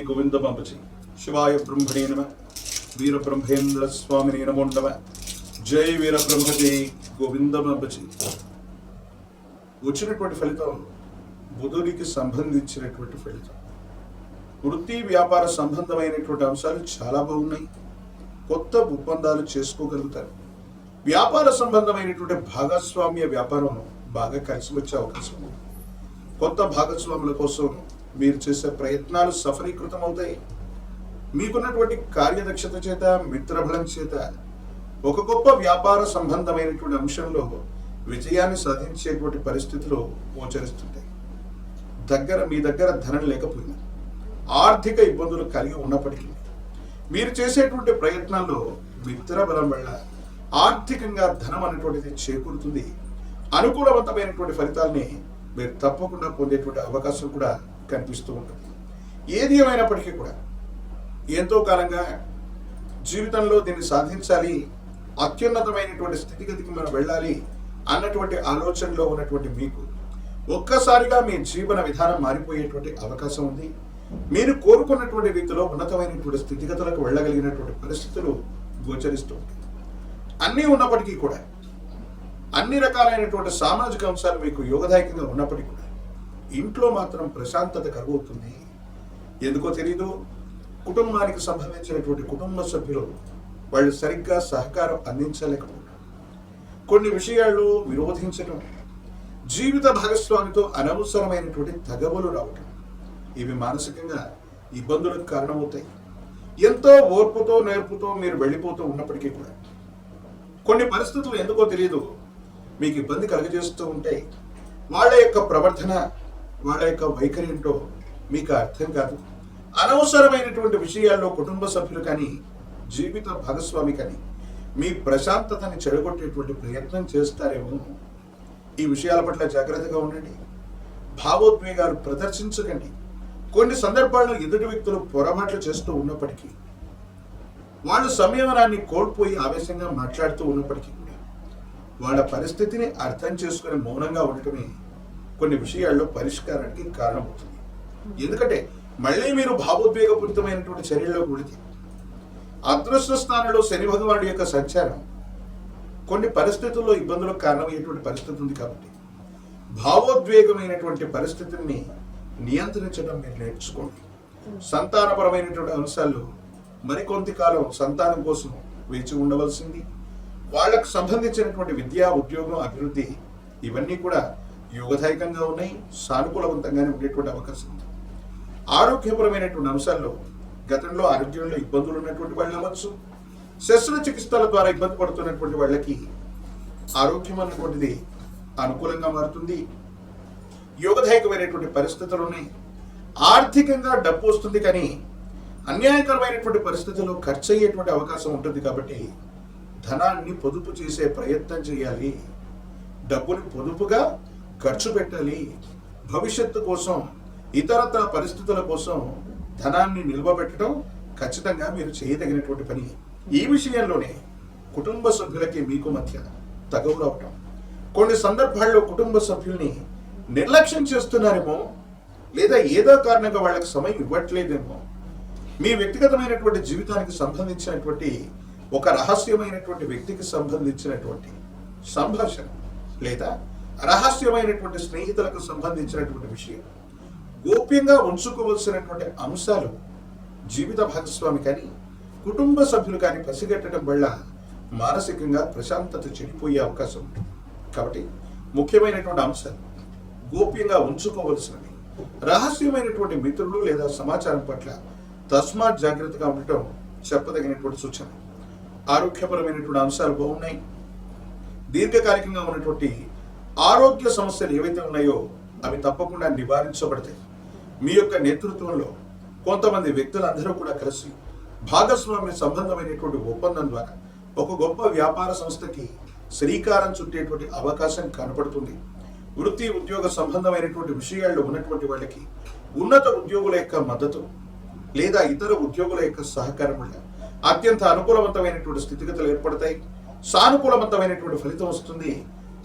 గోవిందమాపచి శివాయ బ్రహ్మణే నమ. వీరబ్రహ్మేంద్ర స్వామిని నమో నమ. జై వీరబ్రహ్మజీ గోవిందమాపచి వచ్చినటువంటి ఫలితం బుధుడికి సంబంధించినటువంటి ఫలితం. వృత్తి వ్యాపార సంబంధమైనటువంటి అంశాలు చాలా బాగున్నాయి. కొత్త ఒప్పందాలు చేసుకోగలుగుతారు. వ్యాపార సంబంధమైనటువంటి భాగస్వామ్య వ్యాపారం బాగా కలిసి వచ్చే అవకాశం ఉంది. కొత్త భాగస్వాముల కోసం మీరు చేసే ప్రయత్నాలు సఫలీకృతం అవుతాయి మీకున్నటువంటి కార్యదక్షత చేత మిత్రబలం చేత ఒక గొప్ప వ్యాపార సంబంధమైనటువంటి అంశంలో విజయాన్ని సాధించేటువంటి పరిస్థితులు గోచరిస్తుంటాయి. దగ్గర మీ దగ్గర ధనం లేకపోయినా ఆర్థిక ఇబ్బందులు కలిగి ఉన్నప్పటికీ మీరు చేసేటువంటి ప్రయత్నాల్లో మిత్ర బలం వల్ల ఆర్థికంగా ధనం అనేటువంటిది చేకూరుతుంది. అనుకూలవంతమైనటువంటి ఫలితాల్ని మీరు తప్పకుండా పొందేటువంటి అవకాశం కూడా కనిపిస్తూ ఉంటుంది. ఏది ఏమైనప్పటికీ కూడా ఎంతో కాలంగా జీవితంలో దీన్ని సాధించాలి అత్యున్నతమైనటువంటి స్థితిగతికి మనం వెళ్ళాలి అన్నటువంటి ఆలోచనలో ఉన్నటువంటి మీకు ఒక్కసారిగా మీ జీవన విధానం మారిపోయేటువంటి అవకాశం ఉంది. మీరు కోరుకున్నటువంటి రీతిలో ఉన్నతమైనటువంటి స్థితిగతులకు వెళ్ళగలిగినటువంటి పరిస్థితులు గోచరిస్తూ ఉంటాయి. అన్నీ ఉన్నప్పటికీ కూడా అన్ని రకాలైనటువంటి సామాజిక అంశాలు మీకు యోగదాయకంగా ఉన్నప్పటికీ కూడా ఇంట్లో మాత్రం ప్రశాంతత కలుగుతుంది. ఎందుకో తెలీదు. కుటుంబానికి సంబంధించినటువంటి కుటుంబ సభ్యులు వాళ్ళు సరిగ్గా సహకారం అందించలేకపోవడం. కొన్ని విషయాల్లో విరోధించడం జీవిత భాగస్వామితో అనవసరమైనటువంటి తగబలు రావటం ఇవి మానసికంగా ఇబ్బందులకు కారణమవుతాయి. ఎంతో ఓర్పుతో నేర్పుతో మీరు వెళ్ళిపోతూ ఉన్నప్పటికీ కూడా కొన్ని పరిస్థితులు ఎందుకో తెలియదు మీకు ఇబ్బంది కలుగజేస్తూ ఉంటాయి. వాళ్ళ యొక్క ప్రవర్తన వాళ్ళ యొక్క వైఖరి ఏంటో మీకు అర్థం కాదు. అనవసరమైనటువంటి విషయాల్లో కుటుంబ సభ్యులు కానీ జీవిత భాగస్వామి కానీ మీ ప్రశాంతతని చెడగొట్టేటువంటి ప్రయత్నం చేస్తారేమో. ఈ విషయాల పట్ల జాగ్రత్తగా ఉండండి. భావోద్వేగాలు ప్రదర్శించకండి. కొన్ని సందర్భాల్లో ఎదుటి వ్యక్తులు పొరపాట్లు చేస్తూ ఉన్నప్పటికీ వాళ్ళు సంయమనాన్ని కోల్పోయి ఆవేశంగా మాట్లాడుతూ ఉన్నప్పటికీ కూడా వాళ్ళ పరిస్థితిని అర్థం చేసుకుని మౌనంగా ఉండటమే కొన్ని విషయాల్లో పరిష్కారానికి కారణమవుతుంది. ఎందుకంటే మళ్ళీ మీరు భావోద్వేగపూరితమైనటువంటి చర్యల్లో గుడితే అదృష్ట స్థానంలో శని భగవానుడి యొక్క సంచారం కొన్ని పరిస్థితుల్లో ఇబ్బందులకు కారణమయ్యేటువంటి పరిస్థితి ఉంది కాబట్టి భావోద్వేగమైనటువంటి పరిస్థితిని నియంత్రించడం మీరు నేర్చుకోండి. సంతానపరమైనటువంటి అంశాలు మరికొంతకాలం సంతానం కోసం వేచి ఉండవలసింది. వాళ్ళకు సంబంధించినటువంటి విద్యా ఉద్యోగం అభివృద్ధి ఇవన్నీ కూడా యోగదాయకంగా ఉన్నాయి సానుకూలవంతంగానే ఉండేటువంటి అవకాశం ఉంది. ఆరోగ్యపరమైనటువంటి అంశాల్లో గతంలో ఆరోగ్యంలో ఇబ్బందులు ఉన్నటువంటి వాళ్ళు అవ్వచ్చు శస్త్రచికిత్సల ద్వారా ఇబ్బంది పడుతున్నటువంటి వాళ్ళకి ఆరోగ్యం అన్నటువంటిది అనుకూలంగా మారుతుంది. యోగదాయకమైనటువంటి పరిస్థితులు ఉన్నాయి. ఆర్థికంగా డబ్బు వస్తుంది కానీ అన్యాయకరమైనటువంటి పరిస్థితుల్లో ఖర్చు అయ్యేటువంటి అవకాశం ఉంటుంది కాబట్టి ధనాన్ని పొదుపు చేసే ప్రయత్నం చేయాలి. డబ్బుని పొదుపుగా ఖర్చు పెట్టాలి. భవిష్యత్తు కోసం ఇతరత్ర పరిస్థితుల కోసం ధనాన్ని నిల్వ పెట్టడం ఖచ్చితంగా మీరు చేయదగినటువంటి పని. ఈ విషయంలోనే కుటుంబ సభ్యులకి మీకు మధ్య తగవు కొన్ని సందర్భాల్లో కుటుంబ సభ్యుల్ని నిర్లక్ష్యం చేస్తున్నారేమో లేదా ఏదో కారణంగా వాళ్ళకి సమయం ఇవ్వట్లేదేమో మీ వ్యక్తిగతమైనటువంటి జీవితానికి సంబంధించినటువంటి ఒక రహస్యమైనటువంటి వ్యక్తికి సంబంధించినటువంటి సంభాషణ లేదా రహస్యమైనటువంటి స్నేహితులకు సంబంధించినటువంటి విషయం. గోప్యంగా ఉంచుకోవలసినటువంటి అంశాలు జీవిత భాగస్వామి కానీ కుటుంబ సభ్యులు కానీ పసిగట్టడం వల్ల మానసికంగా ప్రశాంతత చెడిపోయే అవకాశం ఉంటుంది కాబట్టి ముఖ్యమైనటువంటి అంశాలు గోప్యంగా ఉంచుకోవలసినవి. రహస్యమైనటువంటి మిత్రులు లేదా సమాచారం పట్ల తస్మాత్ జాగ్రత్తగా ఉండటం చెప్పదగినటువంటి సూచన. ఆరోగ్యపరమైనటువంటి అంశాలు బాగున్నాయి. దీర్ఘకాలికంగా ఉన్నటువంటి ఆరోగ్య సమస్యలు ఏవైతే ఉన్నాయో అవి తప్పకుండా నివారించబడతాయి. మీ యొక్క నేతృత్వంలో కొంతమంది వ్యక్తులందరూ కూడా కలిసి భాగస్వామ్య సంబంధమైనటువంటి ఒప్పందం ద్వారా ఒక గొప్ప వ్యాపార సంస్థకి శ్రీకారం చుట్టేటువంటి అవకాశం కనపడుతుంది. వృత్తి ఉద్యోగ సంబంధమైనటువంటి విషయాల్లో ఉన్నటువంటి వాళ్ళకి ఉన్నత ఉద్యోగుల యొక్క మద్దతు లేదా ఇతర ఉద్యోగుల యొక్క సహకారం వల్ల అత్యంత అనుకూలవంతమైనటువంటి స్థితిగతులు ఏర్పడతాయి. సానుకూలవంతమైనటువంటి ఫలితం వస్తుంది.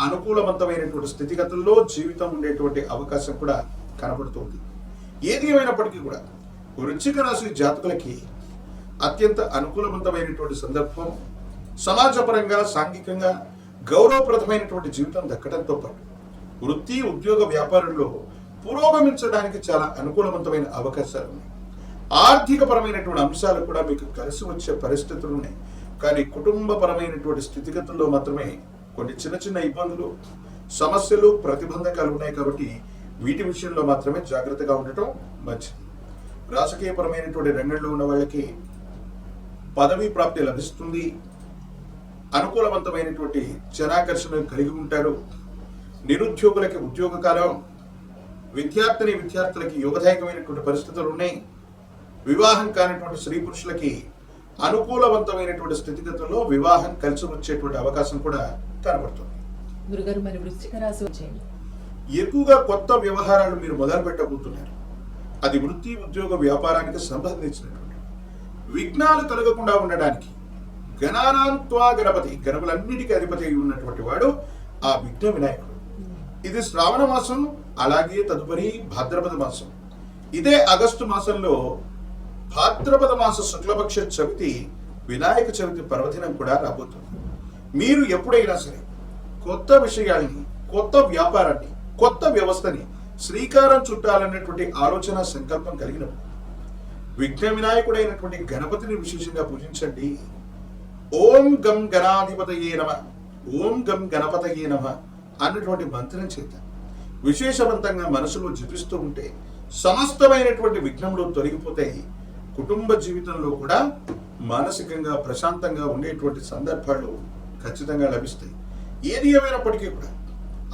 అనుకూలవంతమైనటువంటి స్థితిగతుల్లో జీవితం ఉండేటువంటి అవకాశం కూడా కనబడుతుంది. ఏది ఏమైనప్పటికీ కూడా వృచ్చిక రాశి జాతకులకి అత్యంత అనుకూలవంతమైనటువంటి సందర్భం సమాజపరంగా సాంఘికంగా గౌరవప్రదమైనటువంటి జీవితం దక్కడంతో పాటు వృత్తి ఉద్యోగ వ్యాపారంలో పురోగమించడానికి చాలా అనుకూలవంతమైన అవకాశాలు ఉన్నాయి. ఆర్థికపరమైనటువంటి అంశాలు కూడా మీకు కలిసి వచ్చే పరిస్థితులు ఉన్నాయి. కానీ కుటుంబపరమైనటువంటి స్థితిగతుల్లో మాత్రమే కొన్ని చిన్న చిన్న ఇబ్బందులు సమస్యలు ప్రతిబంధకాలు ఉన్నాయి కాబట్టి వీటి విషయంలో మాత్రమే జాగ్రత్తగా ఉండటం మంచిది. రాజకీయపరమైనటువంటి రంగంలో ఉన్న వాళ్ళకి పదవీ ప్రాప్తి లభిస్తుంది. అనుకూలవంతమైనటువంటి జనాకర్షణ కలిగి ఉంటారు. నిరుద్యోగులకి ఉద్యోగ కాలం విద్యార్థిని విద్యార్థులకి యోగదాయకమైనటువంటి పరిస్థితులు ఉన్నాయి. వివాహం కానిటువంటి స్త్రీ పురుషులకి అనుకూలవంతమైనటువంటి స్థితిగతుల్లో వివాహం కలిసి వచ్చేటువంటి అవకాశం కూడా కనబడుతుంది. గురుగారు మరి వృశ్చిక రాశి వచ్చేయండి. ఎక్కువగా కొత్త వ్యవహారాలు మీరు మొదలు పెట్టబోతున్నారు. అది వృత్తి ఉద్యోగ వ్యాపారానికి సంబంధించినటువంటి విఘ్నాలు కలగకుండా ఉండడానికి గణానాంత్వా గణపతి గణపలన్నిటికీ అధిపతి అయి ఉన్నటువంటి వాడు ఆ విఘ్న వినాయకుడు. ఇది శ్రావణ మాసం అలాగే తదుపరి భాద్రపద మాసం. ఇదే ఆగస్టు మాసంలో భాద్రపద మాస శుక్లపక్ష చవితి వినాయక చవితి పర్వదినం కూడా రాబోతుంది. మీరు ఎప్పుడైనా సరే కొత్త విషయాల్ని కొత్త వ్యాపారాన్ని కొత్త వ్యవస్థని శ్రీకారం చుట్టాలన్నటువంటి ఆలోచన సంకల్పం కలిగినప్పుడు విఘ్న వినాయకుడైనటువంటి గణపతిని విశేషంగా పూజించండి. ఓం గం గణాధిపతయే నమ ఓం గం గణపతయే నమ అన్నటువంటి మంత్రం చేత విశేషవంతంగా మనసులో జపిస్తూ ఉంటే సమస్తమైనటువంటి విఘ్నంలో తొలగిపోతాయి. కుటుంబ జీవితంలో కూడా మానసికంగా ప్రశాంతంగా ఉండేటువంటి సందర్భాలు ఖచ్చితంగా లభిస్తాయి. ఏది ఏమైనప్పటికీ కూడా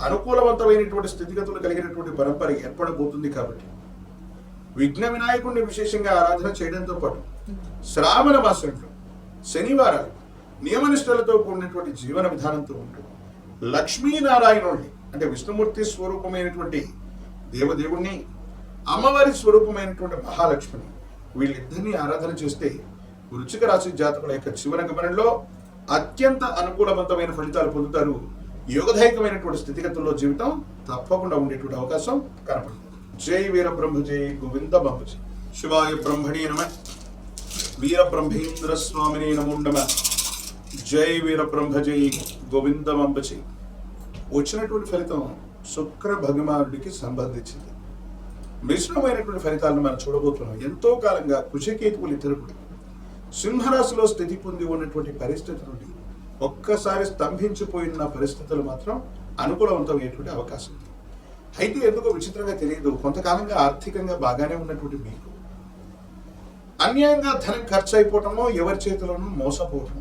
అనుకూలవంతమైనటువంటి స్థితిగతులు కలిగినటువంటి పరంపర ఏర్పడబోతుంది కాబట్టి విఘ్న వినాయకుడిని విశేషంగా ఆరాధన చేయడంతో పాటు శ్రావణ మాసంలో శనివారాలు నియమనిష్టలతో కూడినటువంటి జీవన విధానంతో ఉంటూ లక్ష్మీనారాయణుడిని అంటే విష్ణుమూర్తి స్వరూపమైనటువంటి దేవదేవుణ్ణి అమ్మవారి స్వరూపమైనటువంటి మహాలక్ష్మిని వీళ్ళిద్దరిని ఆరాధన చేస్తే వృచ్చిక రాశి జాతకుల యొక్క చివరి గమనంలో అత్యంత అనుకూలవంతమైన ఫలితాలు పొందుతారు. యోగదాయకమైనటువంటి స్థితిగతుల్లో జీవితం తప్పకుండా ఉండేటువంటి అవకాశం కనపడుతుంది. జై వీర బ్రహ్మ జై గోవింద బాబుజీ శివాయ బ్రహ్మణే నమ. వీర బ్రహ్మేంద్ర స్వామిని నముండమ జై వీర బ్రహ్మ జై గోవింద మంబచి వచ్చినటువంటి ఫలితం శుక్ర భగవానుడికి సంబంధించింది. మిశ్రమైనటువంటి ఫలితాలను మనం చూడబోతున్నాం. ఎంతో కాలంగా కృషికేతువులు ఇద్దరు కూడా. సింహరాశిలో స్థితి పొంది ఉన్నటువంటి పరిస్థితి నుండి ఒక్కసారి స్తంభించిపోయిన పరిస్థితులు మాత్రం అనుకూలవంతమయ్యేటువంటి అవకాశం ఉంది. అయితే ఎందుకో విచిత్రంగా తెలియదు. కొంతకాలంగా ఆర్థికంగా బాగానే ఉన్నటువంటి మీకు. అన్యాయంగా ధనం ఖర్చు అయిపోవటమో ఎవరి చేతిలోనూ మోసపోవటం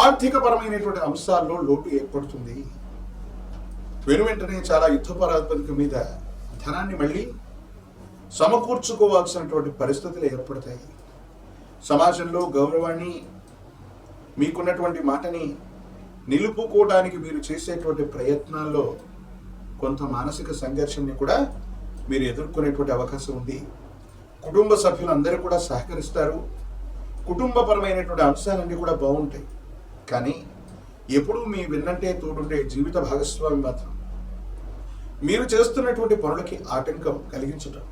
ఆర్థిక పరమైనటువంటి అంశాల్లో లోటు ఏర్పడుతుంది. వెను వెంటనే చాలా యుద్ధపరాత్పతిక మీద ధనాన్ని మళ్ళీ సమకూర్చుకోవాల్సినటువంటి పరిస్థితులు ఏర్పడతాయి. సమాజంలో గౌరవాన్ని మీకున్నటువంటి మాటని నిలుపుకోవడానికి మీరు చేసేటువంటి ప్రయత్నాల్లో కొంత మానసిక సంఘర్షణని కూడా మీరు ఎదుర్కొనేటువంటి అవకాశం ఉంది. కుటుంబ సభ్యులందరూ కూడా సహకరిస్తారు. కుటుంబపరమైనటువంటి అంశాలన్నీ కూడా బాగుంటాయి. కానీ ఎప్పుడూ మీ విన్నంటే తోడుండే జీవిత భాగస్వామి మాత్రం మీరు చేస్తున్నటువంటి పనులకి ఆటంకం కలిగించటం.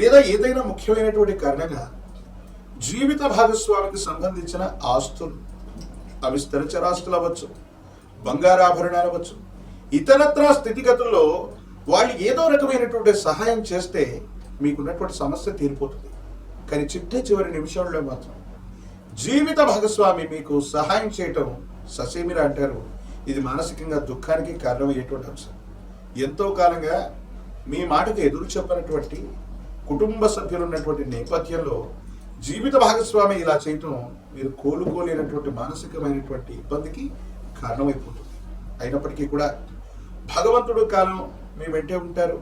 లేదా ఏదైనా ముఖ్యమైనటువంటి కారణంగా జీవిత భాగస్వామికి సంబంధించిన ఆస్తులు అవి స్థిరచరాస్తులు అవ్వచ్చు బంగారాభరణాలు అవ్వచ్చు ఇతరత్ర స్థితిగతుల్లో వాళ్ళు ఏదో రకమైనటువంటి సహాయం చేస్తే మీకున్నటువంటి సమస్య తీరిపోతుంది. కానీ చిట్ట చివరి నిమిషంలో మాత్రం జీవిత భాగస్వామి మీకు సహాయం చేయటం ససేమిరా అంటారు. ఇది మానసికంగా దుఃఖానికి కారణమయ్యేటువంటి అంశం. ఎంతో కాలంగా మీ మాటకు ఎదురు చెప్పినటువంటి కుటుంబ సభ్యులు ఉన్నటువంటి నేపథ్యంలో జీవిత భాగస్వామి ఇలా చేయటం మీరు కోలుకోలేనటువంటి మానసికమైనటువంటి ఇబ్బందికి కారణమైపోతుంది. అయినప్పటికీ కూడా భగవంతుడు కాలం మీ వెంటే ఉంటారు.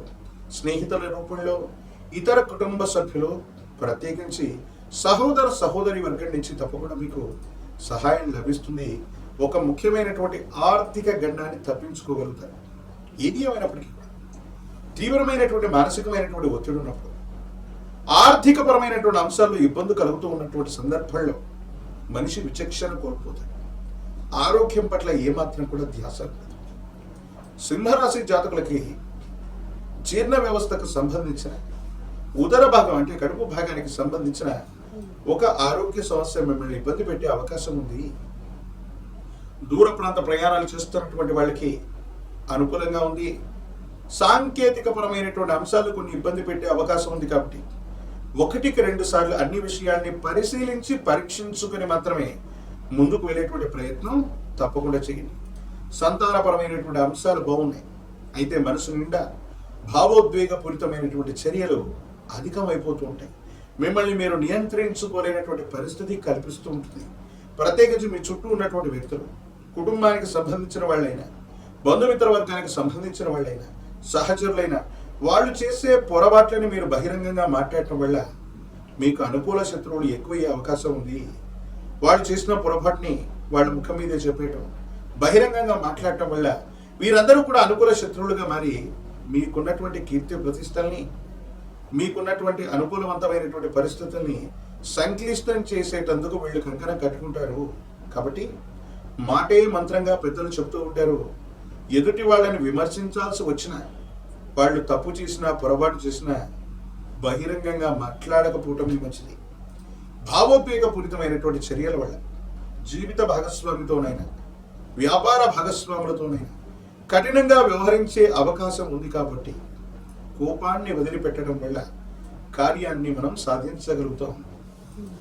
స్నేహితుల రూపంలో ఇతర కుటుంబ సభ్యులు ప్రత్యేకించి సహోదర సహోదరి వర్గం నుంచి తప్పకుండా మీకు సహాయం లభిస్తుంది. ఒక ముఖ్యమైనటువంటి ఆర్థిక గండాన్ని తప్పించుకోగలుగుతారు. ఏది ఏమైనప్పటికీ తీవ్రమైనటువంటి మానసికమైనటువంటి ఒత్తిడి ఉన్నప్పుడు ఆర్థికపరమైనటువంటి అంశాల్లో ఇబ్బంది కలుగుతూ ఉన్నటువంటి సందర్భంలో మనిషి విచక్షణ కోల్పోతాడు. ఆరోగ్యం పట్ల ఏమాత్రం కూడా ధ్యాస లేదు. సింహరాశి జాతకులకి జీర్ణ వ్యవస్థకు సంబంధించిన ఉదర భాగం అంటే కడుపు భాగానికి సంబంధించిన ఒక ఆరోగ్య సమస్య మిమ్మల్ని ఇబ్బంది పెట్టే అవకాశం ఉంది. దూర ప్రాంత ప్రయాణాలు చేస్తున్నటువంటి వాళ్ళకి అనుకూలంగా ఉంది. సాంకేతికపరమైనటువంటి అంశాలు కొన్ని ఇబ్బంది పెట్టే అవకాశం ఉంది కాబట్టి ఒకటికి రెండు సార్లు అన్ని విషయాల్ని పరిశీలించి పరీక్షించుకుని మాత్రమే ముందుకు వెళ్ళేటువంటి ప్రయత్నం తప్పకుండా చేయండి. సంతానపరమైనటువంటి అంశాలు బాగున్నాయి. అయితే మనసు నిండా భావోద్వేగపూరితమైనటువంటి చర్యలు అధికమైపోతూ ఉంటాయి. మిమ్మల్ని మీరు నియంత్రించుకోలేనటువంటి పరిస్థితి కల్పిస్తూ ఉంటుంది. ప్రత్యేకించి మీ చుట్టూ ఉన్నటువంటి వ్యక్తులు కుటుంబానికి సంబంధించిన వాళ్ళైనా బంధుమిత్ర వర్గానికి సంబంధించిన వాళ్ళైనా సహచరులైనా వాళ్ళు చేసే పొరపాట్లని మీరు బహిరంగంగా మాట్లాడటం వల్ల మీకు అనుకూల శత్రువులు ఎక్కువయ్యే అవకాశం ఉంది. వాళ్ళు చేసిన పొరపాటుని వాళ్ళ ముఖం మీదే చెప్పేయటం బహిరంగంగా మాట్లాడటం వల్ల వీరందరూ కూడా అనుకూల శత్రువులుగా మారి మీకున్నటువంటి కీర్తి ప్రతిష్టల్ని మీకున్నటువంటి అనుకూలవంతమైనటువంటి పరిస్థితుల్ని సంక్లిష్టం చేసేటందుకు వీళ్ళు కంకణం కట్టుకుంటారు. కాబట్టి మాటే మంత్రంగా పెద్దలు చెప్తూ ఉంటారు. ఎదుటి వాళ్ళని విమర్శించాల్సి వచ్చిన వాళ్ళు తప్పు చేసినా పొరపాటు చేసినా బహిరంగంగా మాట్లాడకపోవటమే మంచిది. భావోద్వేగపూరితమైనటువంటి చర్యల వల్ల జీవిత భాగస్వామితోనైనా వ్యాపార భాగస్వాములతోనైనా కఠినంగా వ్యవహరించే అవకాశం ఉంది కాబట్టి కోపాన్ని వదిలిపెట్టడం వల్ల కార్యాన్ని మనం సాధించగలుగుతాం.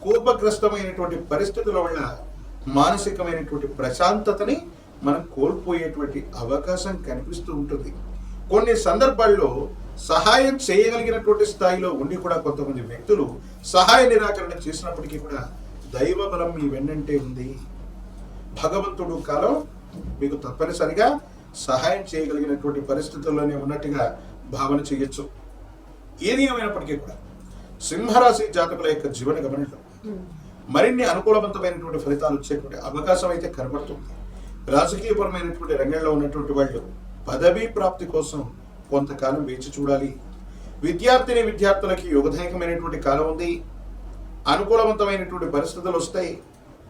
కోపగ్రస్తమైనటువంటి పరిస్థితుల వల్ల మానసికమైనటువంటి ప్రశాంతతని మనం కోల్పోయేటువంటి అవకాశం కనిపిస్తూ ఉంటుంది. కొన్ని సందర్భాల్లో సహాయం చేయగలిగినటువంటి స్థాయిలో ఉండి కూడా కొంతమంది వ్యక్తులు సహాయ నిరాకరణ చేసినప్పటికీ కూడా దైవ బలం మీ వెన్నంటే ఉంది. భగవంతుడు కాలం మీకు తప్పనిసరిగా సహాయం చేయగలిగినటువంటి పరిస్థితుల్లోనే ఉన్నట్టుగా భావన చేయొచ్చు. ఏది ఏమైనప్పటికీ కూడా సింహరాశి జాతకుల యొక్క జీవన గమనంలో మరిన్ని అనుకూలవంతమైనటువంటి ఫలితాలు వచ్చేటువంటి అవకాశం అయితే కనబడుతుంది. రాజకీయపరమైనటువంటి రంగంలో ఉన్నటువంటి వాళ్ళు పదవీ ప్రాప్తి కోసం కొంతకాలం వేచి చూడాలి. విద్యార్థిని విద్యార్థులకి యుగదాయకమైనటువంటి కాలం ఉంది. అనుకూలవంతమైనటువంటి పరిస్థితులు వస్తాయి.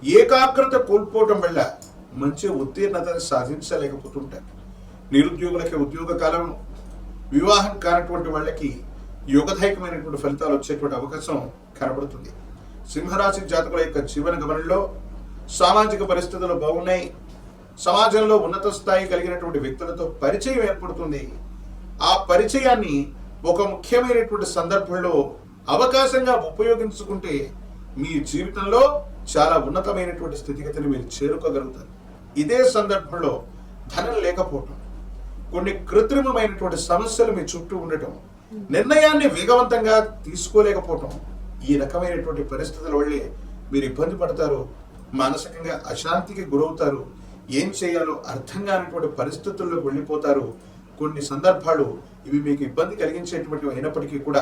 ఏకాగ్రత కోల్పోవటం వల్ల మంచి ఉత్తీర్ణత సాధించలేకపోతుంటారు. నిరుద్యోగులకి ఉద్యోగ కాలం వివాహం కానటువంటి వాళ్ళకి యుగదాయకమైనటువంటి ఫలితాలు వచ్చేటువంటి అవకాశం కనబడుతుంది. సింహరాశి జాతకుల యొక్క జీవన గమనంలో సామాజిక పరిస్థితులు బాగున్నాయి. సమాజంలో ఉన్నత స్థాయి కలిగినటువంటి వ్యక్తులతో పరిచయం ఏర్పడుతుంది. ఆ పరిచయాన్ని ఒక ముఖ్యమైనటువంటి సందర్భంలో అవకాశంగా ఉపయోగించుకుంటే మీ జీవితంలో చాలా ఉన్నతమైనటువంటి స్థితిగతిని మీరు చేరుకోగలుగుతారు. ఇదే సందర్భంలో ధనం లేకపోవటం కొన్ని కృత్రిమమైనటువంటి సమస్యలు మీ చుట్టూ ఉండటం నిర్ణయాన్ని వేగవంతంగా తీసుకోలేకపోవటం ఈ రకమైనటువంటి పరిస్థితుల వల్లే మీరు ఇబ్బంది పడతారు మానసికంగా అశాంతికి గురవుతారు ఏం చేయాలో అర్థం కానటువంటి పరిస్థితుల్లో వెళ్ళిపోతారు. కొన్ని సందర్భాలు ఇవి మీకు ఇబ్బంది కలిగించేటువంటి అయినప్పటికీ కూడా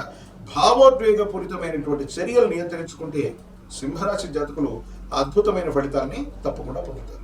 భావోద్వేగపూరితమైనటువంటి చర్యలు నియంత్రించుకుంటే సింహరాశి జాతకులు అద్భుతమైన ఫలితాన్ని తప్పకుండా పొందుతారు.